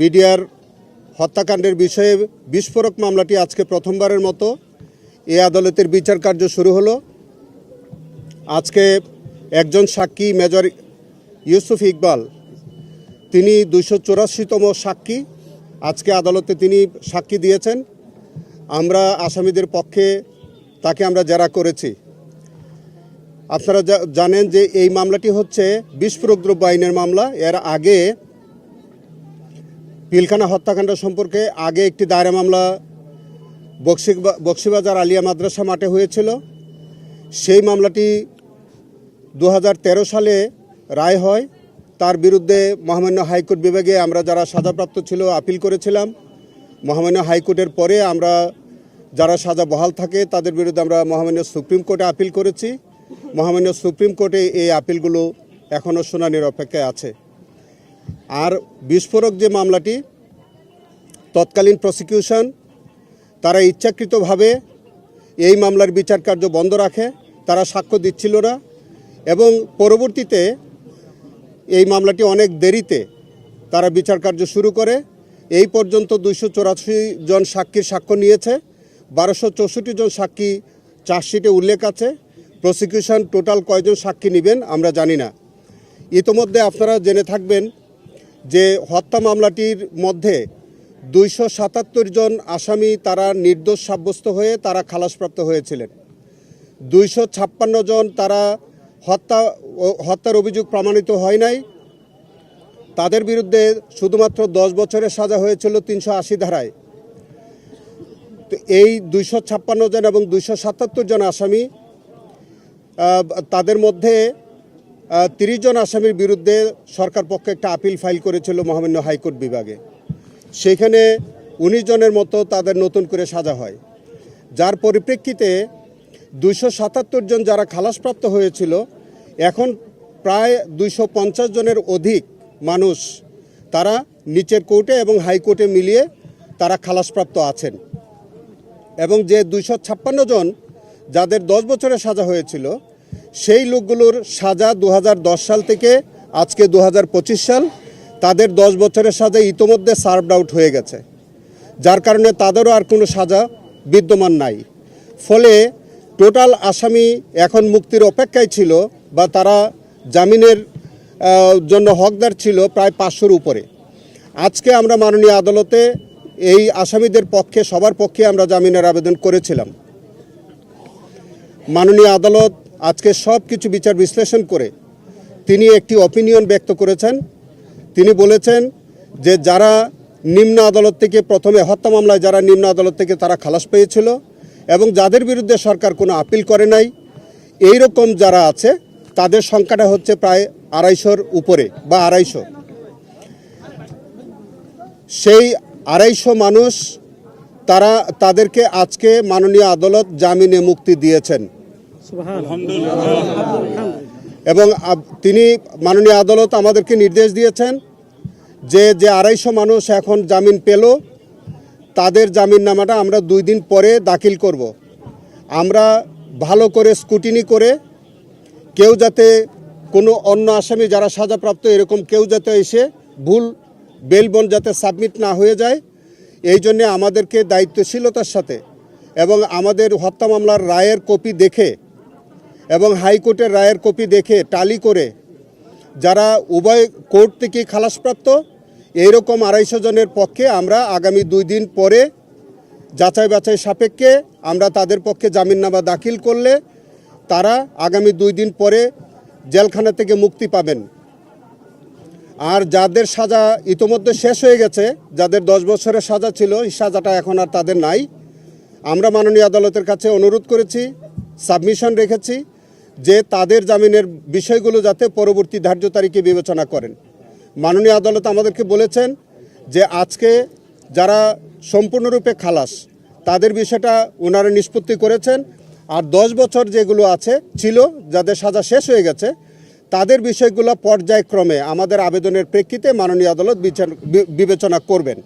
BDR হত্যাকাণ্ডের বিষয়ে বিস্ফোরক মামলাটি আজকে প্রথমবারের মতো এ আদালতের বিচার কার্য শুরু হলো। আজকে একজন সাক্ষী মেজর ইউসুফ ইকবাল, তিনি দুশো চৌরাশিতম সাক্ষী। আজকে আদালতে তিনি সাক্ষী দিয়েছেন। আমরা আসামিদের পক্ষে তাকে আমরা জেরা করেছি। আপনারা জানেন যে এই মামলাটি হচ্ছে বিস্ফোরক দ্রব্য আইনের মামলা। এর আগে পিলখানা হত্যাকাণ্ড সম্পর্কে আগে একটি দায়রা মামলা বক্সি- বক্সিবাজার আলিয়া মাদ্রাসা মাঠে হয়েছিল। সেই মামলাটি দু হাজার তেরো সালে রায় হয়। তার বিরুদ্ধে মহামান্য হাইকোর্ট বিভাগে আমরা যারা সাজাপ্রাপ্ত ছিল, আপিল করেছিলাম। মহামান্য হাইকোর্টের পরে আমরা যারা সাজা বহাল থাকে, তাদের বিরুদ্ধে আমরা মহামান্য সুপ্রিম কোর্টে আপিল করেছি। মহামান্য সুপ্রিম কোর্টে এই আপিলগুলো এখনও শুনানির অপেক্ষায় আছে। আর বিস্ফোরক যে মামলাটি, তৎকালীন প্রসিকিউশন তারা ইচ্ছাকৃতভাবে এই মামলার বিচার কার্য বন্ধ রাখে, তারা সাক্ষ্য দিচ্ছিল না এবং পরবর্তীতে এই মামলাটি অনেক দেরিতে তারা বিচার কার্য শুরু করে। এই পর্যন্ত দুইশো চৌরাশি জন সাক্ষীর সাক্ষ্য নিয়েছে, বারোশো চৌষট্টি জন সাক্ষী চার্জশিটে উল্লেখ আছে। প্রসিকিউশন টোটাল কয়জন সাক্ষী নেবেন আমরা জানি না। ইতোমধ্যে আপনারা জেনে থাকবেন যে হত্যা মামলাটির মধ্যে দুইশো সাতাত্তর জন আসামি তারা নির্দোষ সাব্যস্ত হয়ে তারা খালাসপ্রাপ্ত হয়েছিলেন। দুইশো ছাপ্পান্ন জন তারা হত্যা হত্যার অভিযোগ প্রমাণিত হয় নাই। তাদের বিরুদ্ধে শুধুমাত্র দশ বছরের সাজা হয়েছিল তিনশো আশি ধারায়। তো এই দুইশো ছাপ্পান্ন জন এবং দুইশো সাতাত্তর জন আসামি তাদের মধ্যে তিরিশ জন আসামির বিরুদ্ধে সরকার পক্ষে একটা আপিল ফাইল করেছিল মহামান্য হাইকোর্ট বিভাগে। সেখানে উনিশ জনের মতো তাদের নতুন করে সাজা হয়। যার পরিপ্রেক্ষিতে দুশো সাতাত্তর জন যারা খালাসপ্রাপ্ত হয়েছিল, এখন প্রায় দুইশো পঞ্চাশ জনের অধিক মানুষ তারা নিচের কোর্টে এবং হাইকোর্টে মিলিয়ে তারা খালাসপ্রাপ্ত আছেন। এবং যে দুইশো ছাপ্পান্ন জন যাদের দশ বছরের সাজা হয়েছিল সেই লোকগুলোর সাজা দু হাজার দশ সাল থেকে, আজকে দু হাজার পঁচিশ সাল, তাদের দশ বছরের সাজা ইতোমধ্যে সার্ভড আউট হয়ে গেছে। যার কারণে তাদেরও আর কোনো সাজা বিদ্যমান নাই। ফলে টোটাল আসামি এখন মুক্তির অপেক্ষায় ছিল বা তারা জামিনের জন্য হকদার ছিল প্রায় পাঁচশোর উপরে। আজকে আমরা মাননীয় আদালতে এই আসামিদের পক্ষে, সবার পক্ষে আমরা জামিনের আবেদন করেছিলাম। মাননীয় আদালত আজকে সব কিছু বিচার বিশ্লেষণ করে তিনি একটি অপিনিয়ন ব্যক্ত করেছেন। তিনি বলেছেন যে যারা নিম্ন আদালত থেকে প্রথমে হত্যা মামলায় যারা নিম্ন আদালত থেকে তারা খালাস পেয়েছিল এবং যাদের বিরুদ্ধে সরকার কোনো আপিল করে নাই এই রকম যারা আছে, তাদের সংখ্যাটা হচ্ছে প্রায় আড়াইশোর উপরে বা আড়াইশো। সেই আড়াইশো মানুষ তারা, তাদেরকে আজকে মাননীয় আদালত জামিনে মুক্তি দিয়েছেন। এবং তিনি মাননীয় আদালত আমাদেরকে নির্দেশ দিয়েছেন যে যে আড়াইশো মানুষ এখন জামিন পেল, তাদের জামিন নামাটা আমরা দুই দিন পরে দাখিল করব। আমরা ভালো করে স্কুটিনি করে কেউ যাতে কোনো অন্য আসামি যারা সাজাপ্রাপ্ত এরকম কেউ যাতে এসে ভুল বেলবন যাতে সাবমিট না হয়ে যায়, এই জন্যে আমাদেরকে দায়িত্বশীলতার সাথে এবং আমাদের হত্যা মামলার রায়ের কপি দেখে এবং হাইকোর্টের রায়ের কপি দেখে টালি করে যারা উভয় কোর্ট থেকে খালাসপ্রাপ্ত, এইরকম আড়াইশো জনের পক্ষে আমরা আগামী দুই দিন পরে যাচাই বাছাই সাপেক্ষে আমরা তাদের পক্ষে জামিননামা দাখিল করলে তারা আগামী দুই দিন পরে জেলখানা থেকে মুক্তি পাবেন। আর যাদের সাজা ইতোমধ্যে শেষ হয়ে গেছে, যাদের দশ বছরের সাজা ছিল, এই সাজাটা এখন আর তাদের নাই। আমরা মাননীয় আদালতের কাছে অনুরোধ করেছি, সাবমিশন রেখেছি। যে তাদের জামিনের বিষয়গুলো যাতে পরবর্তী ধার্য তারিখে বিবেচনা করেন। মাননীয় আদালত আমাদেরকে বলেছেন যে আজকে যারা সম্পূর্ণরূপে খালাস, তাদের বিষয়টা ওনারা নিষ্পত্তি করেছেন। আর দশ বছর যেগুলো আছে, ছিল, যাদের সাজা শেষ হয়ে গেছে, তাদের বিষয়গুলো পর্যায়ক্রমে আমাদের আবেদনের প্রেক্ষিতে মাননীয় আদালত বিবেচনা করবেন।